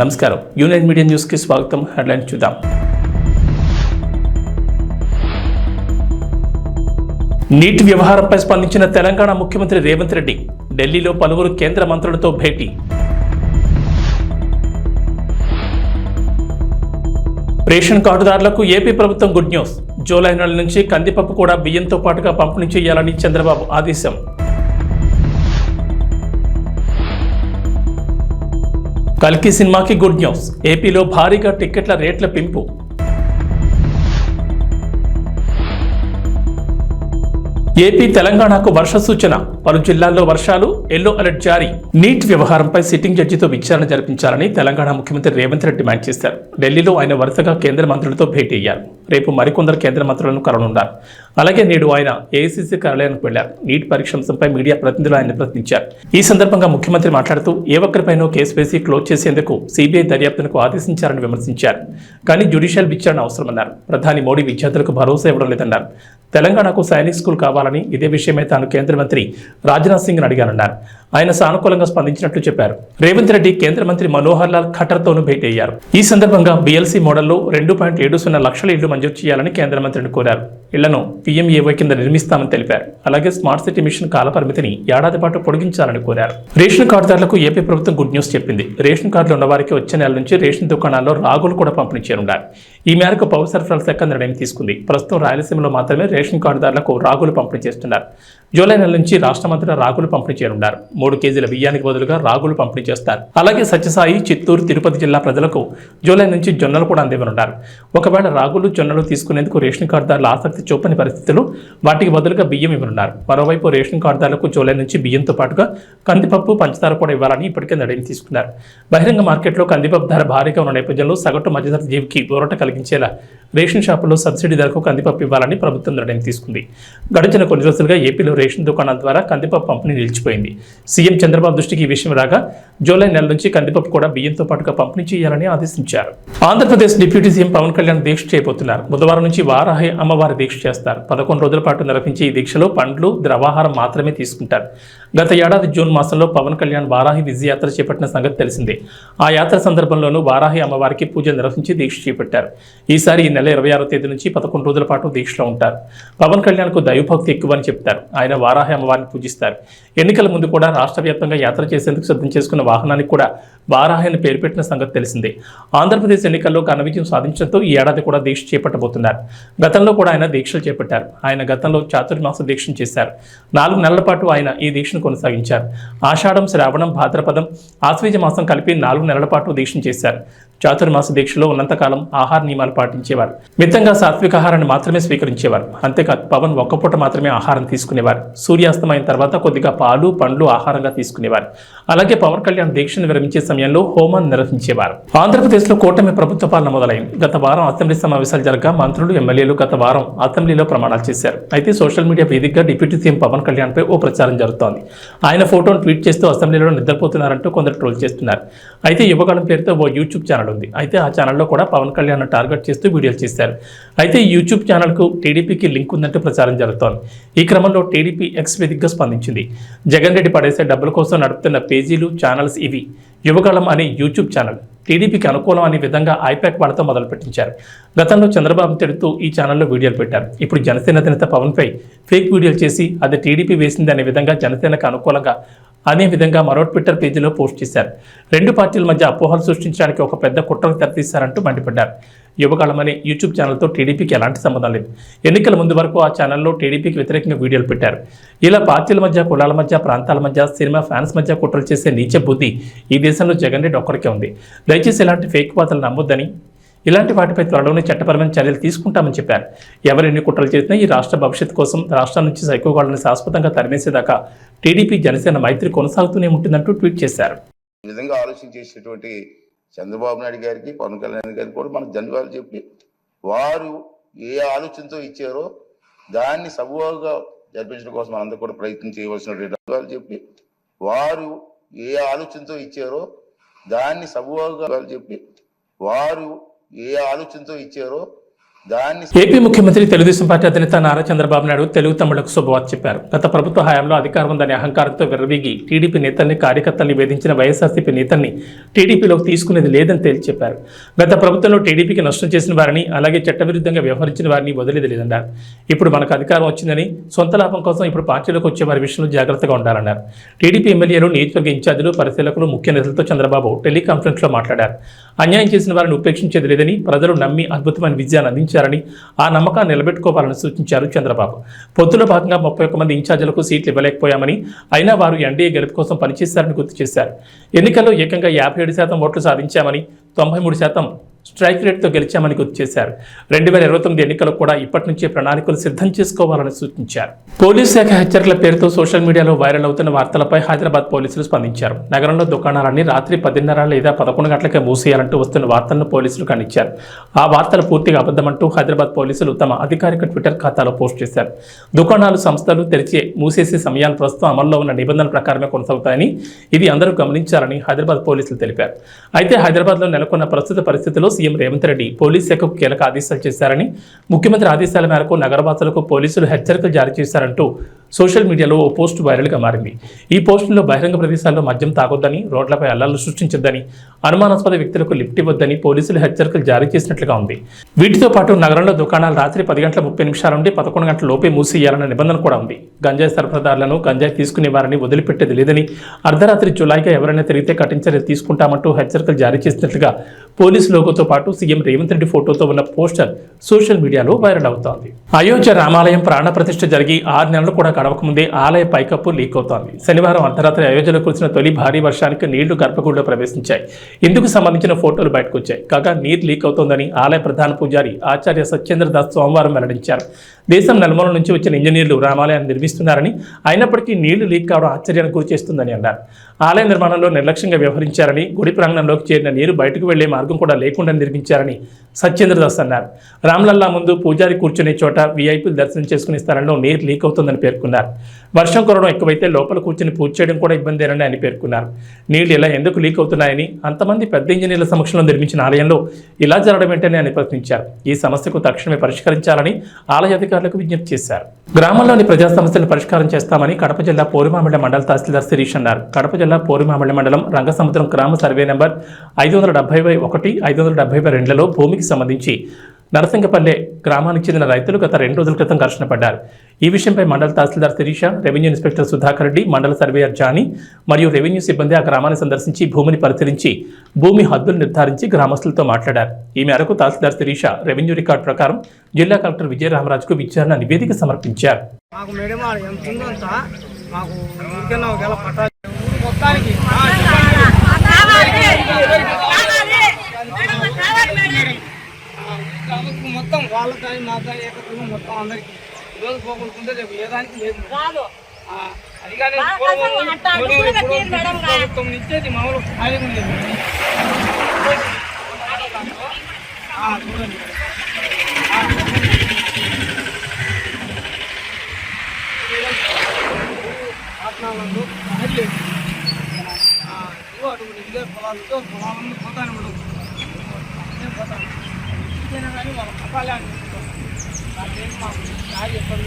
నమస్కారం. Unite media న్యూస్కి స్వాగతం. హెడ్లైన్ చూద్దాం. నీటి వ్యవహారంపై స్పందించిన తెలంగాణ ముఖ్యమంత్రి రేవంత్ రెడ్డి ఢిల్లీలో పలువురు కేంద్ర మంత్రులతో భేటీ. రేషన్ కార్డుదారులకు ఏపీ ప్రభుత్వం గుడ్ న్యూస్. జూలై నెల నుంచి కందిపప్పు కూడా బియ్యంతో పాటుగా పంపిణీ చేయాలని చంద్రబాబు ఆదేశం. కల్కి సినిమాకి గుడ్ న్యూస్. ఏపీలో భారీగా టిక్కెట్ల రేట్ల పెంపు. ఏపీ తెలంగాణకు వర్ష సూచన. పలు జిల్లాల్లో వర్షాలు ఎల్లో అలర్ట్ జారీ. నీట్ వ్యవహారంపై సిట్టింగ్ జడ్జితో విచారణ జరిపించాలని తెలంగాణ ముఖ్యమంత్రి రేవంత్ రెడ్డి డిమాండ్ చేశారు. ఢిల్లీలో ఆయన వరుసగా కేంద్ర మంత్రులతో భేటీ అయ్యారు. రేపు మరికొందరు కేంద్ర మంత్రులను కలవనున్నారు. అలాగే నేడు ఆయన ఏఐసీసీ కార్యాలయానికి వెళ్ళారు. నీట్ పరీక్ష అంశంపై మీడియా ప్రతినిధులు ఆయన ప్రశ్నించారు. ఈ సందర్భంగా ముఖ్యమంత్రి మాట్లాడుతూ ఏ ఒక్కరిపైనో కేసు వేసి క్లోజ్ చేసేందుకు సిబిఐ దర్యాప్తునకు ఆదేశించారని విమర్శించారు. కానీ జ్యుడిషియల్ విచారణ అవసరమన్నారు. ప్రధాని మోడీ విద్యార్థులకు భరోసా ఇవ్వడం లేదన్నారు. తెలంగాణకు సైనిక్ స్కూల్ కావాలని ఇదే విషయమై తాను కేంద్ర మంత్రి రాజ్నాథ్ సింగ్ అడిగానన్నారు. ఆయన సానుకూలంగా స్పందించినట్లు చెప్పారు. రేవంత్ రెడ్డి కేంద్ర మంత్రి మనోహర్ లాల్ ఖట్టర్తోనూ భేటీ అయ్యారు. ఈ సందర్భంగా బీఎల్సీ మోడల్లో రెండు పాయింట్ ఏడు సున్నా లక్షల ఇళ్ళు మంజూరు చేయాలని కేంద్ర మంత్రిని కోరారు. ఇళ్ళను పీఎంఏవై కింద నిర్మిస్తామని తెలిపారు. అలాగే స్మార్ట్ సిటీ మిషన్ కాలపరిమితిని ఏడాది పాటు పొడిగించాలని కోరారు. రేషన్ కార్డుదారులకు ఏపీ ప్రభుత్వం గుడ్ న్యూస్ చెప్పింది. రేషన్ కార్డులు ఉన్నవారికి వచ్చే నెల నుంచి రేషన్ దుకాణాల్లో రాగులు కూడా పంపిణీ చేయనున్నారు. ఈ మేరకు పౌర సరఫరాల శాఖ నిర్ణయం తీసుకుంది. ప్రస్తుతం రాయలసీమలో మాత్రమే రేషన్ కార్డుదారులకు రాగులు పంపిణీ చేస్తున్నారు. జూలై నెల నుంచి రాష్ట్రమంతటా రాగులు పంపిణీ చేయనున్నారు. మూడు కేజీల బియ్యానికి బదులుగా రాగులు పంపిణీ చేస్తారు. అలాగే సత్యసాయి చిత్తూరు తిరుపతి జిల్లా ప్రజలకు జూలై నుంచి జొన్నలు కూడా అందివ్వనున్నారు. ఒకవేళ రాగులు జొన్నలు తీసుకునేందుకు రేషన్ కార్డుదారులు ఆసక్తి చూపని పరిస్థితులు వాటికి బదులుగా బియ్యం ఇవ్వనున్నారు. మరోవైపు రేషన్ కార్డుదారులకు జూలై నుంచి బియ్యంతో పాటుగా కందిపప్పు పంచదార కూడా ఇవ్వాలని ఇప్పటికే నిర్ణయం తీసుకున్నారు. బహిరంగ మార్కెట్లో కందిపప్పు ధర భారీగా ఉన్న నేపథ్యంలో సగటు మధ్యతరగతి జీవికి ఊరట కలిగించేలా రేషన్ షాపుల్లో సబ్సిడీ ధరకు కందిపప్పు ఇవ్వాలని ప్రభుత్వం నిర్ణయం తీసుకుంది. గడిచిన కొన్ని రోజులుగా ఏపీలో రేషన్ దుకాణాల ద్వారా కందిపప్పు పంపిణీ నిలిచిపోయింది. సీఎం చంద్రబాబు దృష్టికి ఈ విషయం రాగా జూలై నెల నుంచి కందిపప్పు కూడా బియ్యంతో పాటుగా పంపిణీ చేయాలని ఆదేశించారు. ఆంధ్రప్రదేశ్ డిప్యూటీ సీఎం పవన్ కళ్యాణ్ దీక్ష చేయబోతున్నారు బుధవారం నుంచి వారాహి అమ్మవారి దీక్ష చేస్తారు. పదకొండు రోజుల పాటు నిర్వహించే ఈ దీక్షలో పండ్లు ద్రవాహారం మాత్రమే తీసుకుంటారు. గత ఏడాది జూన్ మాసంలో పవన్ కళ్యాణ్ వారాహి విజయయాత్ర చేపట్టిన సంగతి తెలిసిందే. ఆ యాత్ర సందర్భంలోనూ వారాహి అమ్మవారికి పూజలు నిర్వహించి దీక్ష చేపట్టారు. ఈసారి ఈ నెల ఇరవై ఆరో తేదీ నుంచి పదకొండు రోజుల పాటు దీక్షలో ఉంటారు. పవన్ కళ్యాణ్కు దైవభక్తి ఎక్కువని చెప్తారు. ఆయన వారాహి అమ్మవారిని పూజిస్తారు. ఎన్నికల ముందు కూడా రాష్ట్ర వ్యాప్తంగా యాత్ర చేసేందుకు సిద్ధం చేసుకున్న వాహనానికి కూడా వారాహి అని పేరు పెట్టిన సంగతి తెలిసిందే. ఆంధ్రప్రదేశ్ ఎన్నికల్లో ఘన విజయం సాధించడంతో ఈ ఏడాది కూడా దీక్ష చేపట్టబోతున్నారు. గతంలో కూడా ఆయన దీక్షలు చేపట్టారు. ఆయన గతంలో చాతుర్మాస దీక్షను చేశారు. నాలుగు నెలల పాటు ఆయన ఈ దీక్షను కొనసాగించారు. ఆషాఢం శ్రావణం భాద్రపదం ఆశ్వీజ మాసం కలిపి నాలుగు నెలల పాటు దీక్షను చేశారు. చాతుర్మాస దీక్షలో ఉన్నంతకాలం ఆహార నియమాలు పాటించేవారు. మితంగా సాత్విక ఆహారాన్ని మాత్రమే స్వీకరించేవారు. అంతేకాదు పవన్ ఒక్క పూట మాత్రమే ఆహారం తీసుకునేవారు. సూర్యాస్తమైన తర్వాత కొద్దిగా పాలు పండ్లు ఆహారంగా తీసుకునేవారు. అలాగే పవన్ కళ్యాణ్ దీక్షను విరమించే సమయంలో హోమాన్ని నిర్వహించేవారు. ఆంధ్రప్రదేశ్లో కూటమి ప్రభుత్వ పాలన మొదలైంది. గత వారం అసెంబ్లీ సమావేశాలు జరగా మంత్రులు ఎమ్మెల్యేలు గత వారం అసెంబ్లీలో ప్రమాణాలు చేశారు. అయితే సోషల్ మీడియా వేదికగా డిప్యూటీ సీఎం పవన్ కళ్యాణ్ పై ఓ ప్రచారం జరుగుతోంది. ఆయన ఫోటోను ట్వీట్ చేస్తూ అసెంబ్లీలో నిద్రపోతున్నారంటూ కొందరు ట్రోల్ చేస్తున్నారు. అయితే యువకాలం పేరుతో ఓ యూట్యూబ్ ఛానల్ ఉంది. అయితే ఆ ఛానల్లో కూడా పవన్ కళ్యాణ్ టార్గెట్ చేస్తూ వీడియోలు చేశారు. అయితే యూట్యూబ్ ఛానల్కు టీడీపీకి లింక్ ఉందంటూ ప్రచారం జరుగుతోంది. ఈ క్రమంలో టీడీపీ టీడీపీ ఎక్స్ వేదికగా స్పందించింది. జగన్ రెడ్డి పడేసే డబ్బుల కోసం నడుపుతున్న పేజీలు ఛానల్స్ ఇవి. యువకాలం అనే యూట్యూబ్ ఛానల్ టీడీపీకి అనుకూలం అనే విధంగా ఐపాక్ వాళ్ళతో మొదలు పెట్టించారు గతంలో చంద్రబాబు తిడుతూ ఈ ఛానల్లో వీడియోలు పెట్టారు. ఇప్పుడు జనసేన అధినేత పవన్పై ఫేక్ వీడియోలు చేసి అది టీడీపీ వేసింది అనే విధంగా జనసేనకు అనుకూలంగా అనే విధంగా మరో ట్విట్టర్ పేజీలో పోస్ట్ చేశారు. రెండు పార్టీల మధ్య అపోహలు సృష్టించడానికి ఒక పెద్ద కుట్రకు తెరతీశారంటూ మండిపడ్డారు. యువకాలం అనే యూట్యూబ్ ఛానల్తో టీడీపీకి ఎలాంటి సంబంధం లేదు. ఎన్నికల ముందు వరకు ఆ ఛానల్లో టీడీపీకి వ్యతిరేకంగా వీడియోలు పెట్టారు. ఇలా పార్టీల మధ్య కులాల మధ్య ప్రాంతాల మధ్య సినిమా ఫ్యాన్స్ మధ్య కుట్రలు చేసే నీచ బుద్ధి ఈ దేశంలో జగన్ రెడ్డి ఒక్కరికే ఉంది. దయచేసి ఇలాంటి ఫేక్ వార్తలు నమ్మొద్దని ఇలాంటి వాటిపై త్వరలోనే చట్టపరమైన చర్యలు తీసుకుంటామని చెప్పారు. ఎవరెన్ని కుట్రలు చేసినా ఈ రాష్ట్ర భవిష్యత్తు కోసం రాష్ట్రం నుంచి సైకోగాళ్ళని శాశ్వతంగా తరిమేసేదాకా టీడీపీ జనసేన మైత్రి కొనసాగుతూనే ఉంటుందంటూ ట్వీట్ చేశారు. నిజంగా ఆలోచన చేసేటువంటి చంద్రబాబు నాయుడు గారికి పవన్ కళ్యాణ్ గారికి కూడా మనకు ధన్యవాదాలు చెప్పి వారు ఏ ఆలోచనతో ఇచ్చారో దాన్ని సబువాగా జరిపించడం కోసం మనందరూ కూడా ప్రయత్నం చేయవలసినటువంటి ధన్యవాదాలు చెప్పి వారు ఏ ఆలోచనతో ఇచ్చారో దాన్ని సబువాగా చెప్పి వారు ఏ ఆలోచనతో ఇచ్చారో ఏపీ ముఖ్యమంత్రి తెలుగుదేశం పార్టీ అధినేత నారా చంద్రబాబు నాయుడు తెలుగు తమిళకు శుభవార్త చెప్పారు. గత ప్రభుత్వ హయాంలో అధికారం ఉందనే అహంకారంతో విర్రవీగి టీడీపీ నేతల్ని కార్యకర్తల్ని వేధించిన వైఎస్ఆర్సీపీ నేతల్ని టీడీపీలోకి తీసుకునేది లేదని తేల్చి చెప్పారు. గత ప్రభుత్వంలో టీడీపీకి నష్టం చేసిన వారిని అలాగే చట్టవిరుద్ధంగా వ్యవహరించిన వారిని వదిలేది లేదన్నారు. ఇప్పుడు మనకు అధికారం వచ్చిందని సొంత లాభం కోసం ఇప్పుడు పార్టీలోకి వచ్చే వారి విషయంలో జాగ్రత్తగా ఉండాలన్నారు. టీడీపీ ఎమ్మెల్యేలు నియోజకవర్గ ఇన్ఛార్జీలు పరిశీలకులు ముఖ్య నేతలతో చంద్రబాబు టెలికాన్ఫరెన్స్లో మాట్లాడారు. అన్యాయం చేసిన వారిని ఉపేక్షించేది లేదని ప్రజలు నమ్మి అద్భుతమైన విజయాన్ని అందించారు. అందించారని ఆ నమ్మకాన్ని నిలబెట్టుకోవాలని సూచించారు చంద్రబాబు. పొత్తులో భాగంగా ముప్పై ఒక్క మంది ఇన్ఛార్జీలకు సీట్లు ఇవ్వలేకపోయామని అయినా వారు ఎన్డీఏ గెలుపు కోసం పనిచేశారని గుర్తు చేశారు. ఎన్నికల్లో ఏకంగా యాభై ఏడు శాతం ఓట్లు సాధించామని తొంభై మూడు శాతం స్ట్రైక్ రేట్తో గెలిచామని గుర్తు చేశారు. రెండు వేల ఇరవై తొమ్మిది ఎన్నికలకు కూడా ఇప్పటి నుంచే ప్రణాళికలు సిద్ధం చేసుకోవాలని సూచించారు. పోలీస్ శాఖ హెచ్చరికల పేరుతో సోషల్ మీడియాలో వైరల్ అవుతున్న వార్తలపై హైదరాబాద్ పోలీసులు స్పందించారు. నగరంలో దుకాణాలన్నీ రాత్రి పదిన్నర లేదా పదకొండు గంటలకే మూసేయాలంటూ వస్తున్న వార్తలను పోలీసులు ఖండించారు. ఆ వార్తలు పూర్తిగా అబద్ధమంటూ హైదరాబాద్ పోలీసులు తమ అధికారిక ట్విట్టర్ ఖాతాలో పోస్ట్ చేశారు. దుకాణాలు సంస్థలు తెరిచి మూసేసే సమయాలు ప్రస్తుతం అమల్లో ఉన్న నిబంధనల ప్రకారమే కొనసాగుతాయని ఇది అందరూ గమనించాలని హైదరాబాద్ పోలీసులు తెలిపారు. అయితే హైదరాబాద్లో నెలకొన్న ప్రస్తుత పరిస్థితిలో సీఎం రేవంత్ రెడ్డి పోలీస్ శాఖకు కీలక ఆదేశాలు చేశారని ముఖ్యమంత్రి ఆదేశాల మేరకు నగరవాసులకు పోలీసులు హెచ్చరికలు జారీ చేశారంటూ సోషల్ మీడియాలో ఓ పోస్ట్ వైరల్గా మారింది. ఈ పోస్టులో బహిరంగ ప్రదేశాల్లో మద్యం తాగొద్దని రోడ్లపై అల్లాలు సృష్టించొద్దని అనుమానాస్పద వ్యక్తులకు లిఫ్ట్ ఇవ్వద్దని పోలీసులు హెచ్చరికలు జారీ చేసినట్లుగా ఉంది. వీటితో పాటు నగరంలో దుకాణాలు రాత్రి పది గంటల ముప్పై నిమిషాల నుండి పదకొండు గంటల లోపే మూసేయాలన్న నిబంధన కూడా ఉంది. గంజాయి సరఫరాదారులను గంజాయి తీసుకునే వారిని వదిలిపెట్టేది లేదని అర్ధరాత్రి జులైగా ఎవరైనా తిరిగితే కఠిన తీసుకుంటామంటూ హెచ్చరికలు జారీ చేసినట్లుగా పోలీసు లోగోతో పాటు సీఎం రేవంత్ రెడ్డి ఫోటోతో ఉన్న పోస్టర్ సోషల్ మీడియాలో వైరల్ అవుతోంది. అయోధ్య రామాలయం ప్రాణ ప్రతిష్ఠ జరిగి ఆరు నెలలు కూడా గడవకముందే ఆలయ పైకప్పు లీక్ అవుతోంది శనివారం అర్ధరాత్రి అయోధ్యలో కురిసిన తొలి భారీ వర్షానికి నీళ్ళు గర్భగుడిలో ప్రవేశించాయి. ఇందుకు సంబంధించిన ఫోటోలు బయటకు వచ్చాయి కాగా నీరు లీక్ అవుతోందని ఆలయ ప్రధాన పూజారి ఆచార్య సత్యేంద్ర దాస్ సోమవారం వెల్లడించారు. దేశం నలుమూల నుంచి వచ్చిన ఇంజనీర్లు రామాలయాన్ని నిర్మిస్తున్నారని అయినప్పటికీ నీళ్ళు లీక్ కావడం ఆశ్చర్యానికి గురి చేస్తుందని అన్నారు. ఆలయ నిర్మాణంలో నిర్లక్ష్యంగా వ్యవహరించారని గుడి ప్రాంగణంలోకి చేరిన నీరు బయటకు వెళ్ళే మార్గం కూడా లేకుండా నిర్మించారని సత్యేంద్రదాస్ అన్నారు. రామ్లల్లా ముందు పూజారి కూర్చునే చోట వీఐపీలు దర్శనం చేసుకునే స్థలంలో నీరు లీక్ అవుతుందని పేర్కొన్నారు. వర్షం కురవడం ఎక్కువైతే లోపల కూర్చుని పూజ చేయడం కూడా ఇబ్బందేనని ఆయన పేర్కొన్నారు. నీళ్ళు ఇలా ఎందుకు లీక్ అవుతున్నాయని అంతమంది పెద్ద ఇంజనీర్ల సమక్షంలో నిర్మించిన ఆలయంలో ఇలా జరగడం ఏంటని ఆయన ప్రశ్నించారు. ఈ సమస్యకు తక్షణమే పరిష్కరించాలని ఆలయ అధికారులకు విజ్ఞప్తి చేశారు. గ్రామంలోని ప్రజా సమస్యలను పరిష్కారం చేస్తామని కడప జిల్లా పోరుమామిళ్ళ మండల తహసీల్దార్ శిరీష్ అన్నారు. కడప జిల్లా పోరుమామిళ్ళ మండలం రంగసముద్రం గ్రామ సర్వే నెంబర్ ఐదు వందల డెబ్బై బై ఒకటి ఐదు వందల డెబ్బై బై రెండులో భూమికి సంబంధించి నరసింగపల్లె గ్రామానికి చెందిన రైతులు గత రెండు రోజుల క్రితం ఘర్షణ పడ్డారు. ఈ విషయంపై మండల తహసీల్దార్ శిరీష రెవెన్యూ ఇన్స్పెక్టర్ సుధాకర్ రెడ్డి మండల సర్వేయర్ జానీ మరియు రెవెన్యూ సిబ్బంది ఆ గ్రామాన్ని సందర్శించి భూమిని పరిశీలించి భూమి హద్దులు నిర్ధారించి గ్రామస్తులతో మాట్లాడారు. ఈ మేరకు తహసీల్దార్ శిరీష రెవెన్యూ రికార్డు ప్రకారం జిల్లా కలెక్టర్ విజయరామరాజుకు విచారణ నివేదిక సమర్పించారు. మాకు మాకు ఒకవేళ మొత్తానికి. గ్రామస్తులు మొత్తం వాళ్ళ కానీ మా కానీ ఏకత్వం మొత్తం అందరికి ఈరోజు పోగొట్టుకుంటే రేపు ఏ దానికి లేదు. ఆ, అది కానీ ప్రభుత్వం ఇచ్చేది మామూలు చూడండి. పట్టణాలలో ఖాళీ లేదు ఇదిగో ఇదే పొలాలతో పొలాలను పోతానే ఉండదు అదే పోతాను ఇదైనా కానీ వాళ్ళ పట్టాలే అని దానికి మాకు దారి ఎక్కడ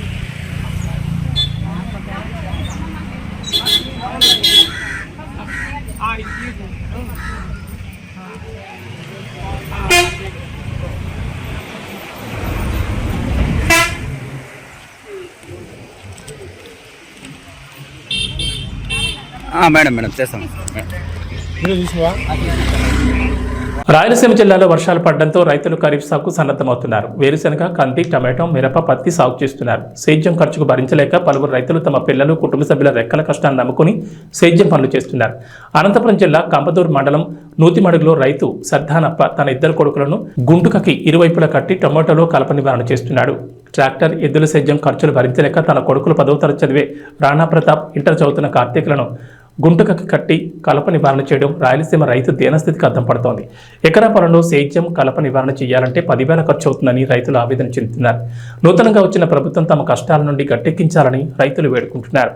మేడం మేడం చేస్తాం. మేడం. రాయలసీమ జిల్లాలో వర్షాలు పడడంతో రైతులు ఖరీఫ్ సాగుకు సన్నద్ధమవుతున్నారు. వేరుశనగ కంది టమాటో మిరప పత్తి సాగు చేస్తున్నారు. సేద్యం ఖర్చుకు భరించలేక పలువురు రైతులు తమ పిల్లలు కుటుంబ సభ్యుల రెక్కల కష్టాన్ని నమ్ముకుని సేద్యం పనులు చేస్తున్నారు. అనంతపురం జిల్లా కంపదూరు మండలం నూతిమడుగులో రైతు సర్దానప్ప తన ఇద్దరు కొడుకులను గుంటుకకి ఇరువైపులా కట్టి టమాటోలో కలప నివారణ చేస్తున్నాడు. ట్రాక్టర్ ఎద్దుల సేద్యం ఖర్చులు భరించలేక తన కొడుకులు పదవ తరగతి చదివే రాణా ప్రతాప్ ఇంటర్ చదువుతున్న కార్తీకులను గుంటకకి కట్టి కలప నివారణ చేయడం రాయలసీమ రైతు దీనస్థితికి అర్థం పడుతోంది. ఎకరా పొలంలో సేద్యం కలప నివారణ చేయాలంటే పదివేల ఖర్చు అవుతుందని రైతులు ఆవేదన చెందుతున్నారు. నూతనంగా వచ్చిన ప్రభుత్వం తమ కష్టాల నుండి గట్టెక్కించాలని రైతులు వేడుకుంటున్నారు.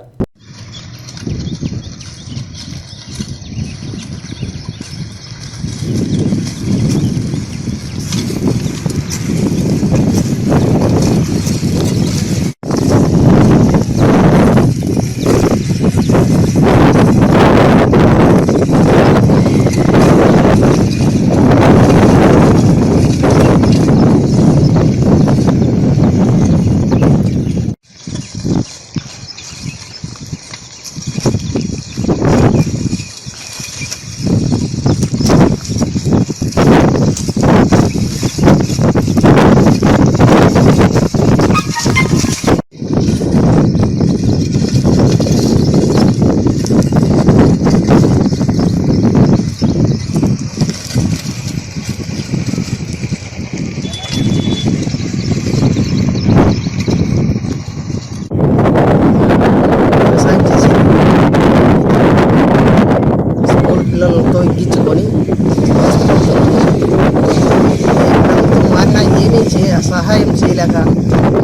చేయలేక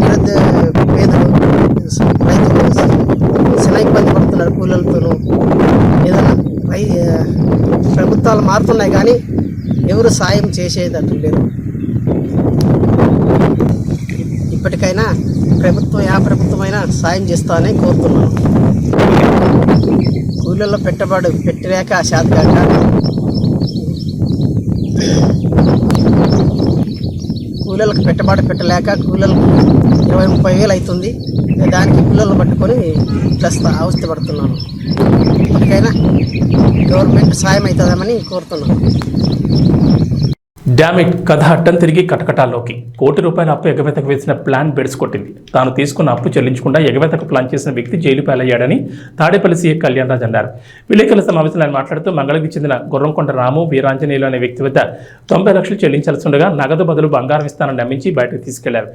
నిరుద్ద పేదలు రైతులు చాలా ఇబ్బంది పడుతున్నారు కూలీలతోనూ. ఏదైనా రై ప్రభుత్వాలు మారుతున్నాయి కానీ ఎవరు సాయం చేసేటట్లు లేదు ఇప్పటికైనా ప్రభుత్వం యా ప్రభుత్వమైనా సాయం చేస్తానని కోరుతున్నాను. కూలీలో పెట్టబడు పెట్టలేక శాతకాక కూలీలకు పెట్టుబడి పెట్టలేక కూలీలకు ఇరవై ముప్పై వేలు అవుతుంది. దానికి కూలీలను పట్టుకొని ప్రస్తుతం అవస్థ పడుతున్నాను ఇప్పటికైనా గవర్నమెంట్ సాయం అవుతుందామని కోరుతున్నాను. డామిట్ కథ అట్టం తిరిగి కటకటాల్లోకి. కోటి రూపాయల అప్పు ఎగవేతకు వేసిన ప్లాన్ బెడ్స్ కొట్టింది. తాను తీసుకున్న అప్పు చెల్లించకుండా ఎగవేతకు ప్లాన్ చేసిన వ్యక్తి జైలు పాలయ్యాడని తాడేపల్లి సీఏ కళ్యాణ్ రాజ్ అన్నారు. విలేకరుల సమావేశంలో ఆయన మాట్లాడుతూ మంగళగిరికి చెందిన గుర్రంకొండ రాము వీరాంజనేయులు అనే వ్యక్తి వద్ద తొంభై లక్షలు చెల్లించాల్సి ఉండగా నగదు బదులు బంగారం ఇస్తానని నమ్మించి బయటకు తీసుకెళ్ళారు.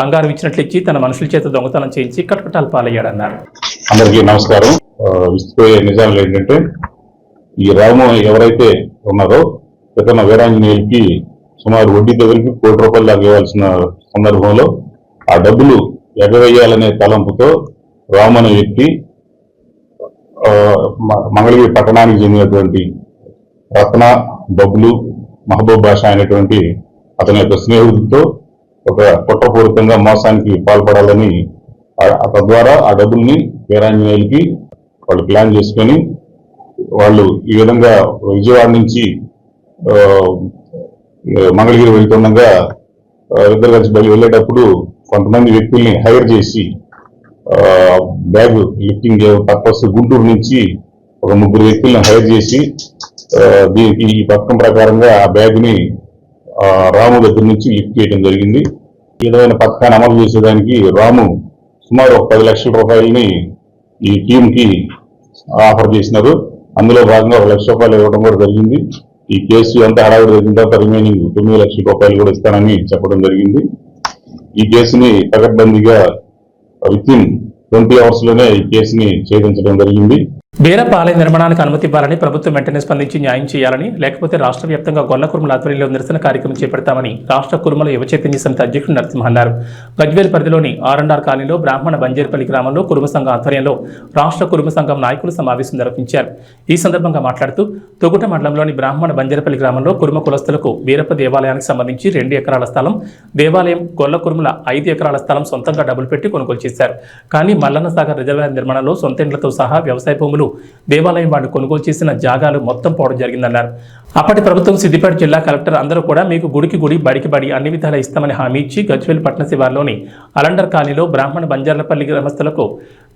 బంగారం ఇచ్చినట్లు ఇచ్చి తన మనుషుల చేత దొంగతనం చేయించి కటకటాలు పాలయ్యాడన్నారు. అందరికీ నమస్కారం. నిజాలు ఏంటంటే ఈ రాము ఎవరైతే ఉన్నారో విత్తన వీరాంజనేయులకి సుమారు వడ్డీ దగ్గరికి కోటి రూపాయలు దాకా ఇవ్వాల్సిన సందర్భంలో ఆ డబ్బులు ఎగవేయాలనే తలంపుతో రాము అనే వ్యక్తి మంగళగిరి పట్టణానికి చెందినటువంటి రత్న బబ్బులు మహబూబ్ బాషా అనేటువంటి అతని యొక్క స్నేహితుడితో ఒక కుట్రపూరితంగా మోసానికి పాల్పడాలని తద్వారా ఆ డబ్బుల్ని వీరాంజనేయులకి వాళ్ళు ప్లాన్ చేసుకొని వాళ్ళు ఈ విధంగా విజయవాడ నుంచి మంగళగిరి వెళ్తుండగా ఇద్దరు కలిసి బయలు వెళ్ళేటప్పుడు కొంతమంది వ్యక్తుల్ని హైర్ చేసి బ్యాగ్ లిఫ్టింగ్ పర్పస్ గుంటూరు నుంచి ఒక ముగ్గురు వ్యక్తులను హైర్ చేసి దీనికి ఈ పథకం ప్రకారంగా ఆ బ్యాగ్ని రాము దగ్గర నుంచి లిఫ్ట్ చేయడం జరిగింది. ఏదైనా పథకాన్ని అమలు చేసేదానికి రాము సుమారు ఒక పది లక్షల రూపాయలని ఈ టీంకి ఆఫర్ చేసినారు. అందులో భాగంగా ఒక లక్ష రూపాయలు ఇవ్వడం కూడా జరిగింది. ఈ కేసు అంతా హడావిడి జరిగిన తర్వాత రిమైనింగ్ తొమ్మిది లక్షల రూపాయలు కూడా ఇస్తానని చెప్పడం జరిగింది. ఈ కేసుని పకడ్బందీగా విత్ ఇన్ ట్వంటీ అవర్స్లోనే ఈ కేసుని ఛేదించడం జరిగింది. బీరపాలయ నిర్మాణానికి అనుమతి ఇవ్వాలని ప్రభుత్వం వెంటనే స్పందించి న్యాయం చేయాలని లేకపోతే రాష్ట్ర వ్యాప్తంగా గొల్ల కురుమల ఆధ్వర్యంలో నిరసన కార్యక్రమం చేపడతామని రాష్ట్ర కురుమల యువ చైతన్య సమితి అధ్యక్షుడు నరసింహ అన్నారు. గజ్వేల్ పరిధిలోని ఆర్ఎన్ఆర్ కాలనీలో బ్రాహ్మణ బంజేర్పల్లి గ్రామంలో కురుమ సంఘం ఆధ్వర్యంలో రాష్ట్ర కురుమ సంఘం నాయకులు సమావేశం నిర్వహించారు. ఈ సందర్భంగా మాట్లాడుతూ తొగుట మండలంలోని బ్రాహ్మణ బంజేరపల్లి గ్రామంలో కురుమ కులస్తులకు బీరప్ప దేవాలయానికి సంబంధించి రెండు ఎకరాల స్థలం దేవాలయం గొల్ల కురుమల ఐదు ఎకరాల స్థలం సొంతంగా డబ్బులు పెట్టి కొనుగోలు చేశారు. కానీ మల్లన్న సాగర్ రిజర్వాయర్ నిర్మాణంలో సొంత ఇండ్లతో సహా వ్యవసాయ భూములు దేవాలయం వాళ్ళు కొనుగోలు చేసిన జాగాలు మొత్తం పోవడం జరిగిందన్నారు. అప్పటి ప్రభుత్వం సిద్దిపేట జిల్లా కలెక్టర్ అందరూ కూడా మీకు గుడికి గుడి బడికి బడి అన్ని విధాలా ఇస్తామని హామీ ఇచ్చి గజ్వేల్ పట్టణ శివార్లోని అలండర్ కాలనీలో బ్రాహ్మణ బంజార్లపల్లి గ్రామస్తులకు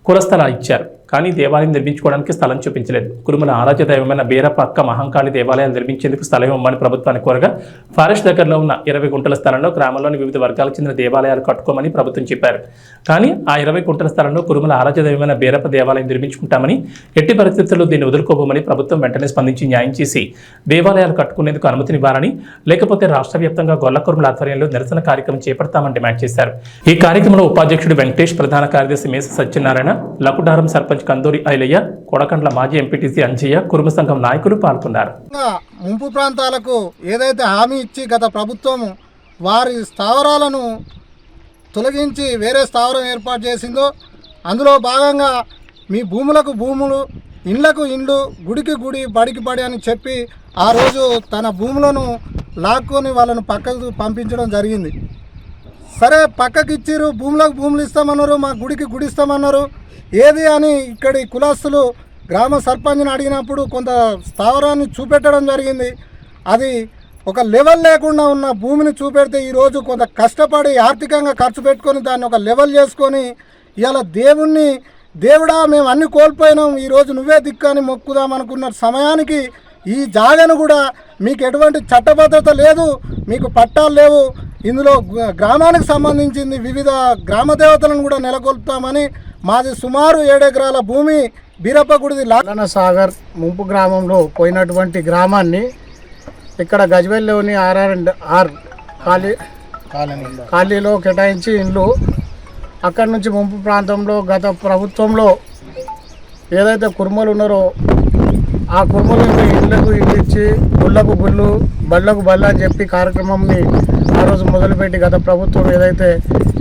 కులస్థలా ఇచ్చారు. కానీ దేవాలయం నిర్మించుకోవడానికి స్థలం చూపించలేదు. కురుమల ఆరాధ్య దైవమైన బీరప్ప అక్క మహంకాళి దేవాలయాలు నిర్మించేందుకు స్థలం ఇవ్వమని ప్రభుత్వాన్ని కోరగా ఫారెస్ట్ దగ్గరలో ఉన్న ఇరవై గుంటల స్థలంలో గ్రామంలోని వివిధ వర్గాలకు చెందిన దేవాలయాలు కట్టుకోమని ప్రభుత్వం చెప్పారు. కానీ ఆ ఇరవై గుంటల స్థలంలో కురుమల ఆరాధ్య దైవమైన బీరప్ప దేవాలయం నిర్మించుకుంటామని ఎట్టి పరిస్థితుల్లో దీన్ని వదులుకోబోమని ప్రభుత్వం వెంటనే స్పందించి న్యాయం చేసి దేవాలయాలు కట్టుకునేందుకు అనుమతినివ్వాలని లేకపోతే రాష్ట్ర వ్యాప్తంగా గొల్లకురుమల ఆధ్వర్యంలో నిరసన కార్యక్రమం చేపడతామని డిమాండ్ చేశారు. ఈ కార్యక్రమంలో ఉపాధ్యక్షుడు వెంకటేష్ ప్రధాన కార్యదర్శి మేస సత్యనారాయణ లకుడారం సర్పంచ్ కందూరి ఐలయ్య కొడకండ్ల మాజీ ఎంపీటీసీ అంజయ్య కురుమ సంఘం నాయకులు పాల్గొన్నారు. ముంపు ప్రాంతాలకు ఏదైతే హామీ ఇచ్చి గత ప్రభుత్వం వారి స్థావరాలను తొలగించి వేరే స్థావరం ఏర్పాటు చేసిందో అందులో భాగంగా మీ భూములకు భూములు ఇండ్లకు ఇండ్లు గుడికి గుడి బడికి బడి అని చెప్పి ఆ రోజు తన భూములను లాక్కొని వాళ్ళను పక్కకు పంపించడం జరిగింది. సరే పక్కకి ఇచ్చిర్రు భూములకు భూములు ఇస్తామన్నారు మా గుడికి గుడి ఇస్తామన్నారు ఏది అని ఇక్కడి కులాస్తులు గ్రామ సర్పంచ్ని అడిగినప్పుడు కొంత స్థావరాన్ని చూపెట్టడం జరిగింది. అది ఒక లెవెల్ లేకుండా ఉన్న భూమిని చూపెడితే ఈరోజు కొంత కష్టపడి ఆర్థికంగా ఖర్చు పెట్టుకొని దాన్ని ఒక లెవెల్ చేసుకొని ఇవాళ దేవుణ్ణి దేవుడా మేము అన్ని కోల్పోయినాం ఈరోజు నువ్వే దిక్కు అని మొక్కుదాం అనుకున్న సమయానికి ఈ జాగను కూడా మీకు ఎటువంటి చట్టబద్ధత లేదు మీకు పట్టాలు లేవు. ఇందులో గ్రామానికి సంబంధించింది వివిధ గ్రామ దేవతలను కూడా నెలకొల్పుతామని మాది సుమారు ఏడెకరాల భూమి బీరప్ప గుడిది లాలన సాగర్ ముంపు గ్రామంలో పోయినటువంటి గ్రామాన్ని ఇక్కడ గజ్వెల్లోని ఆర్ఆర్ అండ్ ఆర్ ఖాళీ ఖాళీలో కేటాయించి ఇండ్లు. అక్కడి నుంచి ముంపు ప్రాంతంలో గత ప్రభుత్వంలో ఏదైతే కుర్మలు ఉన్నారో ఆ కుర్మలు ఇళ్ళకు ఇల్లు ఇచ్చి గుళ్ళకు గుళ్ళు బళ్ళకు బళ్ళ అని చెప్పి కార్యక్రమంని ఆ రోజు మొదలుపెట్టి గత ప్రభుత్వం ఏదైతే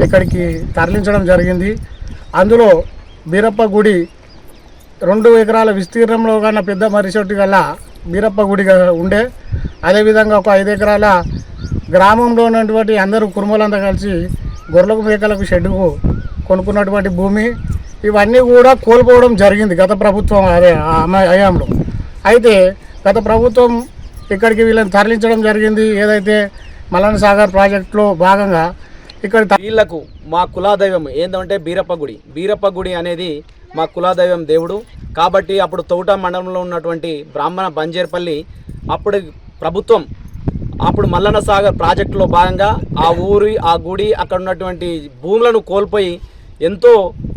ఇక్కడికి తరలించడం జరిగింది అందులో బీరప్ప గుడి రెండు ఎకరాల విస్తీర్ణంలో కన్నా పెద్ద మరిసొట్టి గల బీరప్ప గుడి ఉండే. అదేవిధంగా ఒక ఐదు ఎకరాల గ్రామంలో ఉన్నటువంటి అందరూ కురుమలంతా కలిసి గొర్రెలకు మేకలకు షెడ్డుకు కొనుక్కున్నటువంటి భూమి. ఇవన్నీ కూడా కోల్పోవడం జరిగింది గత ప్రభుత్వం అదే హయాంలో. అయితే గత ప్రభుత్వం ఇక్కడికి వీళ్ళని తరలించడం జరిగింది. ఏదైతే మలన్ సాగర్ ప్రాజెక్టులో భాగంగా ఇక్కడ వీళ్ళకు మా కులాదైవం ఏంటంటే బీరప్ప గుడి బీరప్ప గుడి అనేది మా కులాదైవం దేవుడు. కాబట్టి అప్పుడు తోట మండలంలో ఉన్నటువంటి బ్రాహ్మణ బంజేర్పల్లి అప్పుడు ప్రభుత్వం అప్పుడు మల్లన్న సాగర్ ప్రాజెక్టులో భాగంగా ఆ ఊరి ఆ గుడి అక్కడ ఉన్నటువంటి భూములను కోల్పోయి ఎంతో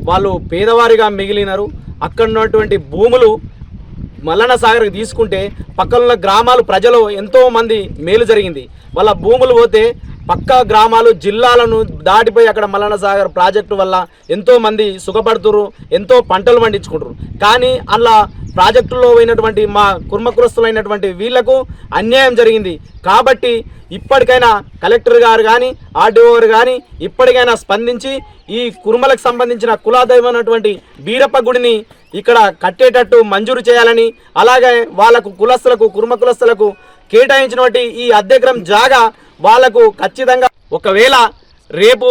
వాళ్ళు పేదవారిగా మిగిలినారు. అక్కడ ఉన్నటువంటి భూములు మల్లన్న సాగర్కి తీసుకుంటే పక్కనున్న గ్రామాలు ప్రజలు ఎంతో మంది మేలు జరిగింది. వాళ్ళ భూములు పోతే పక్క గ్రామాలు జిల్లాలను దాటిపోయి అక్కడ మల్లన్న సాగర్ ప్రాజెక్టు వల్ల ఎంతోమంది సుఖపడుతురు ఎంతో పంటలు పండించుకుంటారు కానీ అలా ప్రాజెక్టులో పోయినటువంటి మా కుర్మకులస్తులైనటువంటి వీళ్ళకు అన్యాయం జరిగింది. కాబట్టి ఇప్పటికైనా కలెక్టర్ గారు కానీ ఆర్డీఓ గారు కానీ ఇప్పటికైనా స్పందించి ఈ కుర్మలకు సంబంధించిన కులాదైవమైనటువంటి బీరప్ప గుడిని ఇక్కడ కట్టేటట్టు మంజూరు చేయాలని అలాగే వాళ్ళకు కులస్తులకు కుర్మ కులస్తులకు కేటాయించినటువంటి ఈ అద్దెక్రమ్ జాగా వాళ్ళకు ఖచ్చితంగా ఒకవేళ రేపు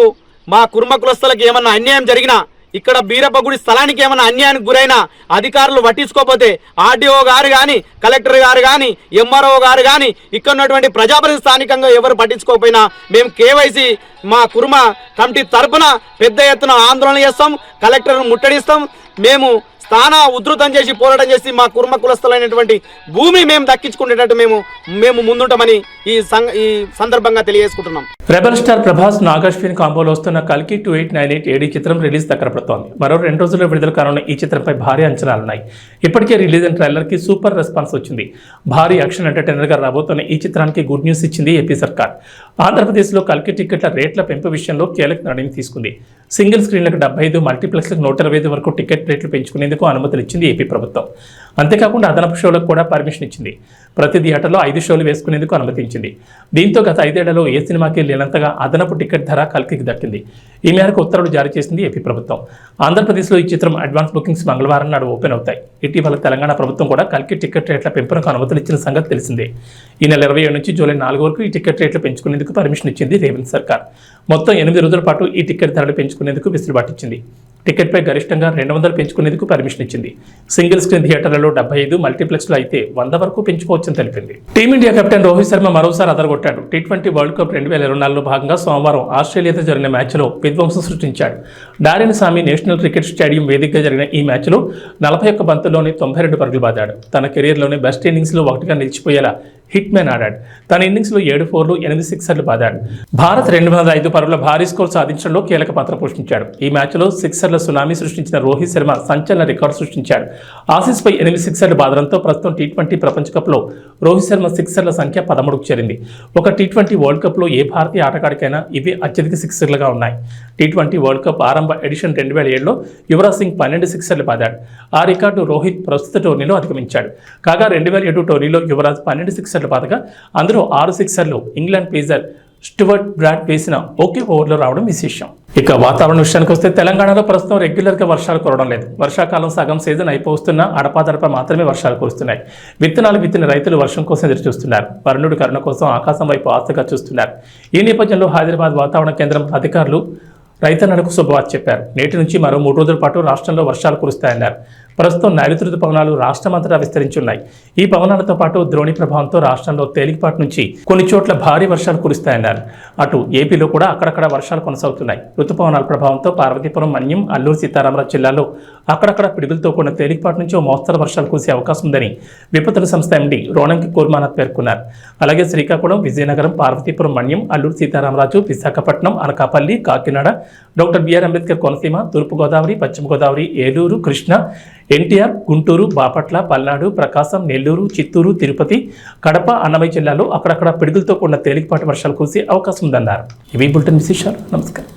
మా కుర్మ కులస్తులకు ఏమన్నా అన్యాయం జరిగినా ఇక్కడ బీరప్ప గుడి స్థలానికి ఏమైనా అన్యాయానికి గురైనా అధికారులు పట్టించుకోకపోతే ఆర్డీఓ గారు కానీ కలెక్టర్ గారు కానీ ఎంఆర్ఓ గారు కానీ ఇక్కడ ఉన్నటువంటి ప్రజాప్రతినిధి స్థానికంగా ఎవరు పట్టించుకోకపోయినా మేము కేవైసీ మా కుర్మ కమిటీ తరపున పెద్ద ఎత్తున ఆందోళన చేస్తాం కలెక్టర్ను ముట్టడిస్తాం. మేము తానా ఉధృతం చేసి పోరాటం చేసి మా కుర్మ కులస్థులైనటువంటి భూమి మేము దక్కించుకునేటట్టు మేము మేము ముందుంటామని ఈ ఈ సందర్భంగా తెలియజేసుకుంటున్నాం. రెబల్ స్టార్ ప్రభాస్ నాగాశ్విన్ కాంబోలో వస్తున్న కల్కి two eight nine eight AD చిత్రం రిలీజ్ దగ్గర పడుతోంది. మరో రెండు రోజుల్లో విడుదల కానున్న ఈ చిత్రంపై భారీ అంచనాలున్నాయి ఇప్పటికే రిలీజ్ అయిన ట్రైలర్కి సూపర్ రెస్పాన్స్ వచ్చింది. భారీ యాక్షన్ ఎంటర్టైనర్గా రాబోతున్న ఈ చిత్రానికి గుడ్ న్యూస్ ఇచ్చింది ఏపీ సర్కార్. ఆంధ్రప్రదేశ్లో కల్కి టికెట్ల రేట్ల పెంపు విషయంలో కీలక నిర్ణయం తీసుకుంది. సింగిల్ స్క్రీన్లకు డెబ్బై ఐదు మల్టీప్లెక్స్లకు నూట ఇరవై ఐదు వరకు టికెట్ రేట్లు పెంచుకునేందుకు అనుమతులు ఇచ్చింది ఏపీ ప్రభుత్వం. అంతేకాకుండా అదనపు షోలకు కూడా పర్మిషన్ ఇచ్చింది. ప్రతి థియేటర్లో ఐదు షోలు వేసుకునేందుకు అనుమతించింది. దీంతో గత ఐదేళ్ళలో ఏ సినిమాకి లేనంతగా అదనపు టికెట్ ధర కల్కికి దక్కింది. ఈ మేరకు ఉత్తర్వులు జారీ చేసింది ఏపీ ప్రభుత్వం. ఆంధ్రప్రదేశ్లో ఈ చిత్రం అడ్వాన్స్ బుకింగ్స్ మంగళవారం నాడు ఓపెన్ అవుతాయి. ఇటీవల తెలంగాణ ప్రభుత్వం కూడా కల్కి టికెట్ రేట్ల పెంపునకు అనుమతులు ఇచ్చిన సంగతి తెలిసిందే. ఈ నెల ఇరవై ఏడు నుంచి జూలై నాలుగు వరకు ఈ టికెట్ రేట్లు పెంచుకునేందుకు పర్మిషన్ ఇచ్చింది రేవంత్ సర్కార్. మొత్తం ఎనిమిది రోజుల పాటు ఈ టికెట్ ధరలు పెంచుకునేందుకు వెసులుబాటు ఇచ్చింది. టికెట్పై గరిష్టంగా రెండు వందలు పెంచుకునేందుకు పర్మిషన్ ఇచ్చింది. సింగిల్ స్క్రీన్ థియేటర్లలో డెబ్బై ఐదు మల్టీప్లెక్స్లో అయితే వంద వరకు పెంచుకోవచ్చని తెలిపింది. టీమిండియా కెప్టెన్ రోహిత్ శర్మ మరోసారి అదరగొట్టాడు. టీ ట్వంటీ వరల్డ్ కప్ రెండు వేల ఇరవై నాలుగులో భాగంగా సోమవారం ఆస్ట్రేలియాతో జరిగిన మ్యాచ్లో విధ్వంసం సృష్టించాడు. డారెన్ సామి నేషనల్ క్రికెట్ స్టేడియం వేదికగా జరిగిన ఈ మ్యాచ్లో నలభై ఒక్క బంతుల్లోనే తొంభై రెండు పరుగులు బాదాడు. తన కెరీర్లోనే బెస్ట్ ఇన్నింగ్స్లో ఒకటిగా నిలిచిపోయేలా హిట్ మ్యాన్ ఆడాడు. తన ఇన్నింగ్స్లో ఏడు ఫోర్లు ఎనిమిది సిక్సర్లు బాదాడు. భారత్ రెండు వందల ఐదు పరుగుల భారీ స్కోర్ సాధించడంలో కీలక పాత్ర పోషించాడు. ఈ మ్యాచ్లో సిక్సర్ల సునామీ సృష్టించిన రోహిత్ శర్మ సంచలన రికార్డు సృష్టించాడు. ఆసీస్పై ఎనిమిది సిక్సర్లు బాదడంతో ప్రస్తుతం టీ ట్వంటీ ప్రపంచ కప్లో రోహిత్ శర్మ సిక్సర్ల సంఖ్య పదమూడుకు చేరింది. ఒక టీ ట్వంటీ వరల్డ్ కప్లో ఏ భారతీయ ఆటగాడికైనా ఇవి అత్యధిక సిక్సర్లుగా ఉన్నాయి. టీ ట్వంటీ వరల్డ్ కప్ ఆరంభ ఎడిషన్ రెండు వేల ఏడులో యువరాజ్ సింగ్ పన్నెండు సిక్సర్లు బాదాడు. ఆ రికార్డు రోహిత్ ప్రస్తుత టోర్నీలో అధిగమించాడు. కాగా రెండు వేల ఏడు టోర్నీలో యువరాజ్ పన్నెండు సిక్సర్లు పాతగా. అందులో ఆరు సిక్సర్లు ఇంగ్లాండ్ పేసర్ స్టువర్ట్ బ్రాడ్ వేసిన ఒకే ఓవర్లో రావడం విశేషం. ఇక వాతావరణ విషయానికి వస్తే తెలంగాణలో ప్రస్తుతం రెగ్యులర్గా వర్షాలు కురవడం లేదు. వర్షాకాలం సగం సీజన్ అయిపోతున్నా అడపాదడప మాత్రమే వర్షాలు కురుస్తున్నాయి. విత్తనాలు విత్తిన రైతులు వర్షం కోసం ఎదురు చూస్తున్నారు వరుణుడి కరుణ కోసం ఆకాశం వైపు ఆశగా చూస్తున్నారు. ఈ నేపథ్యంలో హైదరాబాద్ వాతావరణ కేంద్రం అధికారులు రైతన్నలకు శుభవార్త చెప్పారు. నేటి నుంచి మరో మూడు రోజుల పాటు రాష్ట్రంలో వర్షాలు కురుస్తాయన్నారు. ప్రస్తుతం నైరుతి ఋతుపవనాలు రాష్ట్రమంతటా విస్తరించున్నాయి. ఈ పవనాలతో పాటు ద్రోణి ప్రభావంతో రాష్ట్రంలో తేలికపాటి నుంచి కొన్ని చోట్ల భారీ వర్షాలు కురుస్తాయన్నారు. అటు ఏపీలో కూడా అక్కడక్కడ వర్షాలు కొనసాగుతున్నాయి. ఋతుపవనాల ప్రభావంతో పార్వతీపురం మన్యం అల్లూరు సీతారామరాజు జిల్లాలో అక్కడక్కడ పిడుగులతో కూడిన తేలికపాటి నుంచి ఓ మోస్తరు వర్షాలు కురిసే అవకాశం ఉందని విపత్తుల సంస్థ ఎండి రోణంకి కూర్మానాథ్ పేర్కొన్నారు. అలాగే శ్రీకాకుళం విజయనగరం పార్వతీపురం మన్యం అల్లూరు సీతారామరాజు విశాఖపట్నం అనకాపల్లి కాకినాడ డాక్టర్ బిఆర్ అంబేద్కర్ కోనసీమ తూర్పుగోదావరి పశ్చిమ గోదావరి ఏలూరు కృష్ణ ఎన్టీఆర్ గుంటూరు బాపట్ల పల్నాడు ప్రకాశం నెల్లూరు చిత్తూరు తిరుపతి కడప అన్నమయ్య జిల్లాలో అక్కడక్కడ పిడుగులతో కూడిన తేలికపాటి వర్షాలు కురిసే అవకాశం ఉందన్నారు. ఇవి బులెటిన్ విశేషాలు. నమస్కారం.